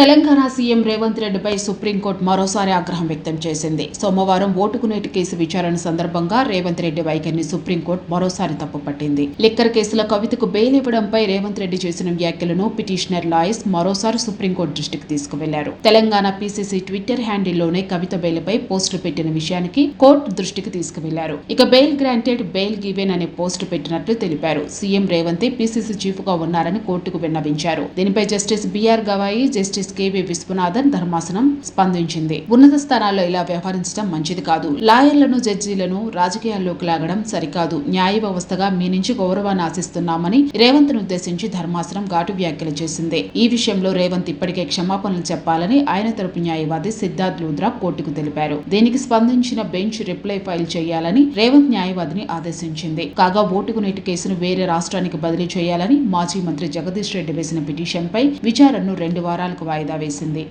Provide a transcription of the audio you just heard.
Telangana CM Revanth రెడ్డిపై supreme court మరోసారి ఆగ్రహం వ్యక్తం చేసింది. సోమవారం ఓటుకు నేటి కేసు విచారణ సందర్భంగా రేవంత్ రెడ్డి వైఖరిని సుప్రీంకోర్టు మరోసారి తప్పుపట్టింది. లిక్కర్ కేసులో కవితకు బెయిల్ ఇవ్వడంపై రేవంత్ రెడ్డి చేసిన వ్యాఖ్యలను పిటిషనర్ లాయర్స్ మరోసారి సుప్రీంకోర్టు దృష్టికి తీసుకువెళ్ళారు. తెలంగాణ పీసీసీ ట్విట్టర్ హ్యాండిల్లోనే కవిత బెయిల్పై పోస్టు పెట్టిన విషయానికి కోర్టు దృష్టికి తీసుకువెళ్ళారు. ఇక బెయిల్ గ్రాంటెడ్ బెయిల్ గివెన్ అనే పోస్టు పెట్టినట్లు తెలిపారు. సీఎం రేవంత్ పీసీసీ చీఫ్గా ఉన్నారని కోర్టుకు విన్నవించారు. దీనిపై justice BR Gavai justice KV Viswanathan ధర్మాసనం స్పందించింది. ఉన్నత స్థానాల్లో ఇలా వ్యవహరించడం మంచిది కాదు. లాయర్లను జడ్జీలను రాజకీయాల్లోకి లాగడం సరికాదు. న్యాయ వ్యవస్థగా మీ నుంచి గౌరవాన్ని ఆశిస్తున్నామని రేవంత్ను ఉద్దేశించి ధర్మాసనం ఘాటు వ్యాఖ్యలు చేసింది. ఈ విషయంలో రేవంత్ ఇప్పటికే క్షమాపణలు చెప్పాలని ఆయన తరపు న్యాయవాది సిద్ధార్థ్ లూద్రా కోర్టుకు తెలిపారు. దీనికి స్పందించిన బెంచ్ రిప్లై ఫైల్ చేయాలని రేవంత్ న్యాయవాదిని ఆదేశించింది. కాగా ఓటుకు నేటి కేసును వేరే రాష్ట్రానికి బదిలీ చేయాలని మాజీ మంత్రి జగదీష్ రెడ్డి వేసిన పిటిషన్పై విచారణను రెండు వారాలకు వాయిదా వేసింది.